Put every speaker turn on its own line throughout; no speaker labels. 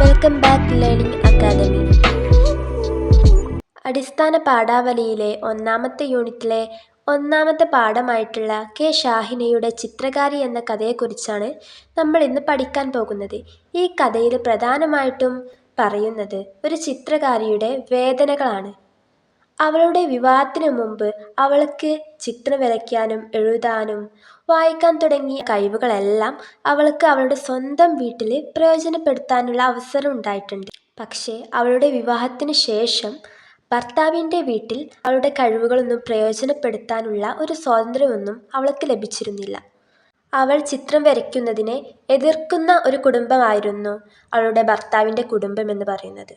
Welcome back learning academy അടിസ്ഥാന പാഠാവലിയിലെ ഒന്നാമത്തെ യൂണിറ്റിലെ ഒന്നാമത്തെ പാഠമായിട്ടുള്ള കെ ഷാഹിനയുടെ ചിത്രകാരി എന്ന കഥയെക്കുറിച്ചാണ് നമ്മൾ ഇന്ന് പഠിക്കാൻ പോകുന്നത്. ഈ കഥയിൽ പ്രധാനമായിട്ടും പറയുന്നത് ഒരു ചിത്രകാരിയുടെ വേദനകളാണ്. അവളുടെ വിവാഹത്തിന് മുമ്പ് അവൾക്ക് ചിത്രം വരയ്ക്കാനും എഴുതാനും വായിക്കാൻ തുടങ്ങിയ കഴിവുകളെല്ലാം അവൾക്ക് അവളുടെ സ്വന്തം വീട്ടിൽ പ്രയോജനപ്പെടുത്താനുള്ള അവസരം ഉണ്ടായിട്ടുണ്ട്. പക്ഷേ അവളുടെ വിവാഹത്തിന് ശേഷം ഭർത്താവിന്റെ വീട്ടിൽ അവളുടെ കഴിവുകളൊന്നും പ്രയോജനപ്പെടുത്താനുള്ള ഒരു സ്വാതന്ത്ര്യമൊന്നും അവൾക്ക് ലഭിച്ചിരുന്നില്ല. അവൾ ചിത്രം വരയ്ക്കുന്നതിനെ എതിർക്കുന്ന ഒരു കുടുംബമായിരുന്നു അവളുടെ ഭർത്താവിന്റെ കുടുംബം എന്ന് പറയുന്നത്.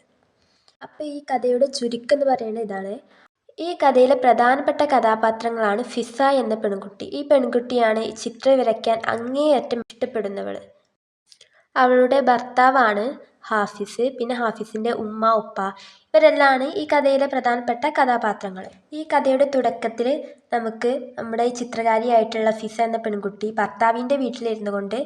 അപ്പോൾ ഈ കഥയുടെ ചുരുക്കം എന്ന് പറയുന്നത് ഇതാണ്. ഈ കഥയിലെ പ്രധാനപ്പെട്ട കഥാപാത്രങ്ങളാണ് ഫിസ എന്ന പെൺകുട്ടി. ഈ പെൺകുട്ടിയാണ് ചിത്രം വരയ്ക്കാൻ അങ്ങേയറ്റം ഇഷ്ടപ്പെടുന്നവൾ. അവളുടെ ഭർത്താവാണ് ഹാഫിസ് പിന്നെ ഹാഫിസിന്റെ ഉമ്മ ഉപ്പ. ഇവരെല്ലാമാണ് ഈ കഥയിലെ പ്രധാനപ്പെട്ട കഥാപാത്രങ്ങൾ. ഈ കഥയുടെ തുടക്കത്തിൽ നമുക്ക് നമ്മുടെ ചിത്രകാരിയായിട്ടുള്ള ഫിസ എന്ന പെൺകുട്ടി ഭർത്താവിന്റെ വീട്ടിലിരുന്നു കൊണ്ട്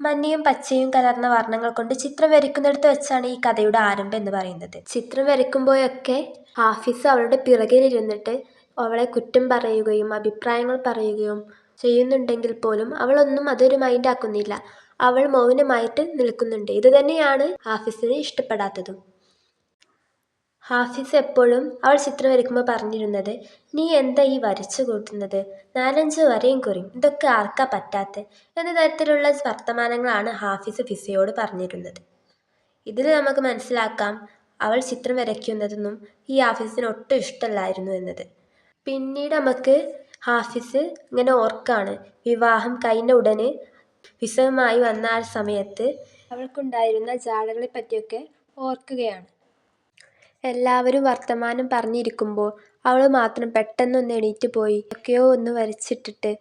മഞ്ഞയും പച്ചയും കലർന്ന വർണങ്ങൾ കൊണ്ട് ചിത്രം വരയ്ക്കുന്നിടത്ത് വെച്ചാണ് ഈ കഥയുടെ ആരംഭം എന്ന് പറയുന്നത്. ചിത്രം വരയ്ക്കുമ്പോഴൊക്കെ ഹാഫിസ് അവളുടെ പിറകിലിരുന്നിട്ട് അവളെ കുറ്റം പറയുകയും അഭിപ്രായങ്ങൾ പറയുകയും ചെയ്യുന്നുണ്ടെങ്കിൽ പോലും അവളൊന്നും അതൊരു മൈൻഡാക്കുന്നില്ല അവൾ മൗനമായിട്ട് നിൽക്കുന്നുണ്ട്. ഇതുതന്നെയാണ് ഹാഫിസിന് ഇഷ്ടപ്പെടാത്തതും. ഹാഫിസ് എപ്പോഴും അവൾ ചിത്രം വരയ്ക്കുമ്പോൾ പറഞ്ഞിരുന്നത് നീ എന്താ ഈ വരച്ചു കൂട്ടുന്നത്? നാലഞ്ച് വരയും കുറിയും. ഇതൊക്കെ ആർക്കാ പറ്റാത്ത? എന്ന തരത്തിലുള്ള വർത്തമാനങ്ങളാണ് ഹാഫിസ് ഫിസയോട് പറഞ്ഞിരുന്നത്. ഇതിൽ നമുക്ക് മനസ്സിലാക്കാം അവൾ ചിത്രം വരയ്ക്കുന്നതൊന്നും ഈ ഹാഫിസിന് ഒട്ടും ഇഷ്ടമല്ലായിരുന്നു എന്നത്. പിന്നീട് നമുക്ക് ഹാഫിസ് ഇങ്ങനെ ഓർക്കാണ്. വിവാഹം കഴിഞ്ഞ ഉടനെ ഫിസയുമായി വന്ന ആ സമയത്ത് അവൾക്കുണ്ടായിരുന്ന ജാടകളെ പറ്റിയൊക്കെ ഓർക്കുകയാണ്. എല്ലാവരും വർത്തമാനം പറഞ്ഞിരിക്കുമ്പോൾ അവൾ മാത്രം പെട്ടെന്നൊന്ന് എണീറ്റ് പോയി ഒക്കെയോ ഒന്ന് വരച്ചിട്ടിട്ട്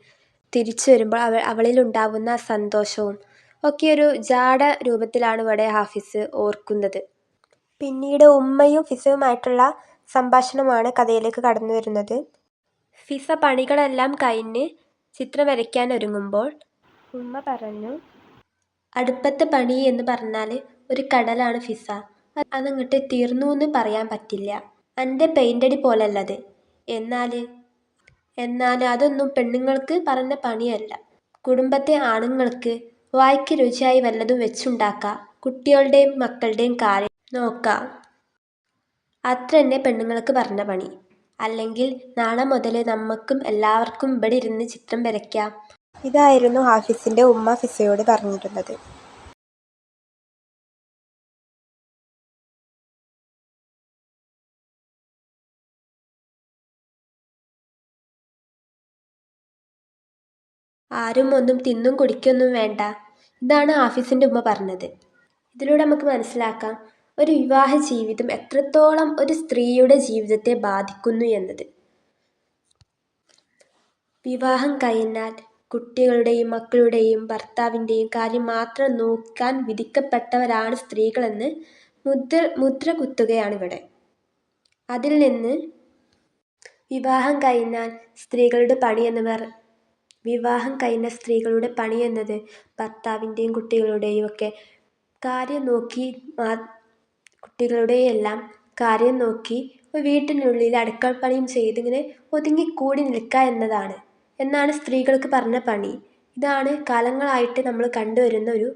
തിരിച്ചു വരുമ്പോൾ അവൾ അവളിലുണ്ടാവുന്ന സന്തോഷവും ഒക്കെ ഒരു ജാട രൂപത്തിലാണ് ഇവിടെ ഹാഫിസ് ഓർക്കുന്നത്. പിന്നീട് ഉമ്മയും ഫിസയുമായിട്ടുള്ള സംഭാഷണമാണ് കഥയിലേക്ക് കടന്നു വരുന്നത് ഫിസ പണികളെല്ലാം കഴിഞ്ഞ് ചിത്രം വരയ്ക്കാൻ ഒരുങ്ങുമ്പോൾ ഉമ്മ പറഞ്ഞു. അടുപ്പത്തെ പണി എന്ന് പറഞ്ഞാൽ ഒരു കടലാണ് ഫിസ. അതങ്ങട്ട് തീർന്നു എന്ന് പറയാൻ പറ്റില്ല. എന്റെ പെയിന്റടി പോലല്ലത്. എന്നാൽ എന്നാൽ അതൊന്നും പെണ്ണുങ്ങൾക്ക് പറഞ്ഞ പണിയല്ല. കുടുംബത്തെ ആണുങ്ങൾക്ക് വായ്ക്ക് രുചിയായി വല്ലതും വെച്ചുണ്ടാക്കാം. കുട്ടികളുടെയും മക്കളുടെയും കാര്യം നോക്കാം. അത്ര തന്നെ പെണ്ണുങ്ങൾക്ക് പറഞ്ഞ പണി. അല്ലെങ്കിൽ നാളെ മുതൽ നമുക്കും എല്ലാവർക്കും ഇവിടെ ഇരുന്ന് ചിത്രം വരയ്ക്കാം. ഇതായിരുന്നു ഹാഫിസിന്റെ ഉമ്മ ഫിസയോട് പറഞ്ഞിരുന്നത്. ആരും ഒന്നും തിന്നും കുടിക്കൊന്നും വേണ്ട ഇതാണ് ഹാഫിസിന്റെ ഉമ്മ പറഞ്ഞത്. ഇതിലൂടെ നമുക്ക് മനസ്സിലാക്കാം ഒരു വിവാഹ ജീവിതം എത്രത്തോളം ഒരു സ്ത്രീയുടെ ജീവിതത്തെ ബാധിക്കുന്നു എന്നത്. വിവാഹം കഴിഞ്ഞാൽ കുട്ടികളുടെയും മക്കളുടെയും ഭർത്താവിന്റെയും കാര്യം മാത്രം നോക്കാൻ വിധിക്കപ്പെട്ടവരാണ് സ്ത്രീകളെന്ന് മുദ്ര മുദ്ര കുത്തുകയാണിവിടെ അതിൽ നിന്ന് വിവാഹം കഴിഞ്ഞാൽ സ്ത്രീകളുടെ പണി എന്ന് വിവാഹം കഴിഞ്ഞ സ്ത്രീകളുടെ പണി എന്നത് ഭർത്താവിന്റെയും കുട്ടികളുടെയും ഒക്കെ കാര്യം നോക്കി കുട്ടികളുടെയും എല്ലാം കാര്യം നോക്കി വീട്ടിനുള്ളിൽ അടുക്കളപ്പണിയും ചെയ്തിങ്ങനെ ഒതുങ്ങിക്കൂടി നിൽക്കുക എന്നതാണ്. എന്നാണ് സ്ത്രീകൾക്ക് പറഞ്ഞ പണി. ഇതാണ് കാലങ്ങളായിട്ട് നമ്മൾ കണ്ടുവരുന്ന ഒരു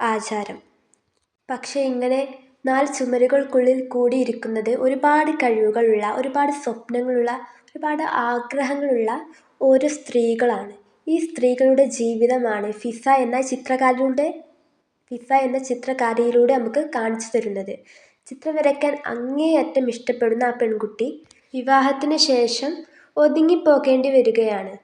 ആചാരം. പക്ഷെ ഇങ്ങനെ നാല് ചുമരുകൾക്കുള്ളിൽ കൂടിയിരിക്കുന്നത് ഒരുപാട് കഴിവുകളുള്ള ഒരുപാട് സ്വപ്നങ്ങളുള്ള ഒരുപാട് ആഗ്രഹങ്ങളുള്ള ഓരോ സ്ത്രീകളാണ്. ഈ സ്ത്രീകളുടെ ജീവിതമാണ് ഫിസ എന്ന ചിത്രകാരിയുടെ ഫിസ എന്ന ചിത്രകാരിയിലൂടെ നമുക്ക് കാണിച്ചു തരുന്നത്. ചിത്രം വരയ്ക്കാൻ അങ്ങേയറ്റം ഇഷ്ടപ്പെടുന്ന ആ പെൺകുട്ടി വിവാഹത്തിന് ശേഷം ഒതുങ്ങിപ്പോകേണ്ടി വരികയാണ്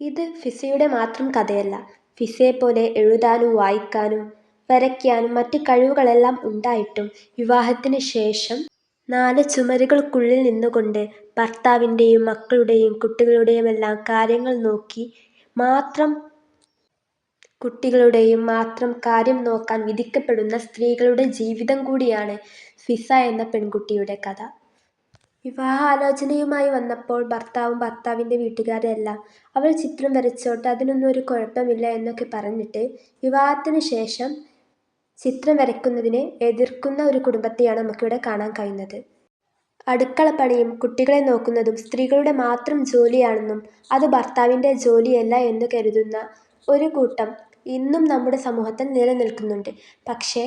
ഇത് ഫിസയുടെ മാത്രം കഥയല്ല. ഫിസയെ പോലെ എഴുതാനും വായിക്കാനും വരയ്ക്കാനും മറ്റു കഴിവുകളെല്ലാം ഉണ്ടായിട്ടും വിവാഹത്തിന് ശേഷം നാല് ചുമരുകൾക്കുള്ളിൽ നിന്നുകൊണ്ട് ഭർത്താവിന്റെയും മക്കളുടെയും കുട്ടികളുടെയും എല്ലാം കാര്യങ്ങൾ നോക്കി മാത്രം കുട്ടികളുടെയും മാത്രം കാര്യം നോക്കാൻ വിധിക്കപ്പെടുന്ന സ്ത്രീകളുടെ ജീവിതം കൂടിയാണ് ഫിസ എന്ന പെൺകുട്ടിയുടെ കഥ. വിവാഹാലോചനയുമായി വന്നപ്പോൾ ഭർത്താവും ഭർത്താവിന്റെ വീട്ടുകാരുമെല്ലാം അവൾ ചിത്രം വരച്ചോട്ടെ അതിനൊന്നും ഒരു കുഴപ്പമില്ല എന്നൊക്കെ പറഞ്ഞിട്ട് വിവാഹത്തിന് ശേഷം ചിത്രം വരയ്ക്കുന്നതിനെ എതിർക്കുന്ന ഒരു കുടുംബത്തെയാണ് നമുക്കിവിടെ കാണാൻ കഴിയുന്നത്. അടുക്കളപ്പണിയും കുട്ടികളെ നോക്കുന്നതും സ്ത്രീകളുടെ മാത്രം ജോലിയാണെന്നും അത് ഭർത്താവിന്റെ ജോലിയല്ല എന്ന് കരുതുന്ന ഒരു കൂട്ടം ഇന്നും നമ്മുടെ സമൂഹത്തിൽ നിലനിൽക്കുന്നുണ്ട്. പക്ഷേ